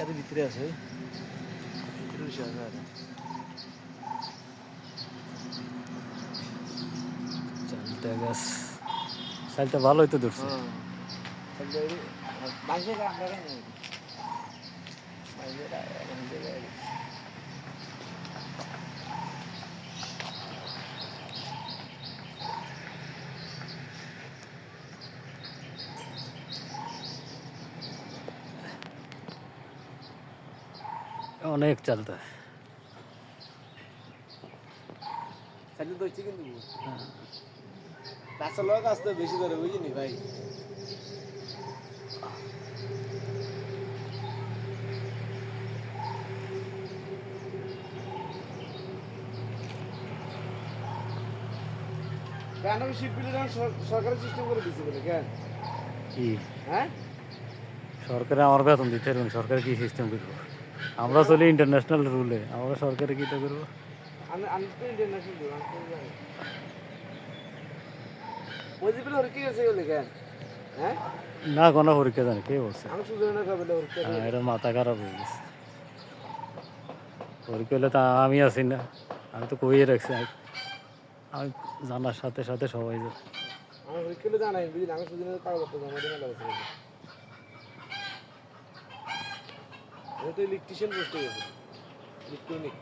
এর ভিতরে আছে। ভিতরে বসে আছে আর চালটা গাছ। চালটা ভালোই তো ধরছে। বাইশে আমরা অনেক সাইকেল কিন্তু রাস্তার লোক আসতে বেশি করে বুঝিনি ভাই? কেন সরকারের সিস্টেম করে দিচ্ছে বলে কেন? কি? হ্যাঁ? সরকারে আমার বেতন দিতে পারবেন সরকার কি সিস্টেম করব? আমরা চলি ইন্টারন্যাশনাল রুলে আমরা সরকারে কি তো করব? হ্যাঁ? না কোনো জানি কে বলছে? হ্যাঁ, এটা মাথা খারাপ হয়ে গেছে। হলে তা আমি আছি না। আমি তো কইয়ে রাখছি আমি- জানার সাথে সাথে সবাই যায় আমার হরকি জানাই আমি কাগজপত্র গেছে তো ইলেকট্রিশিয়ান পোস্টে গেছে ইলেকট্রনিক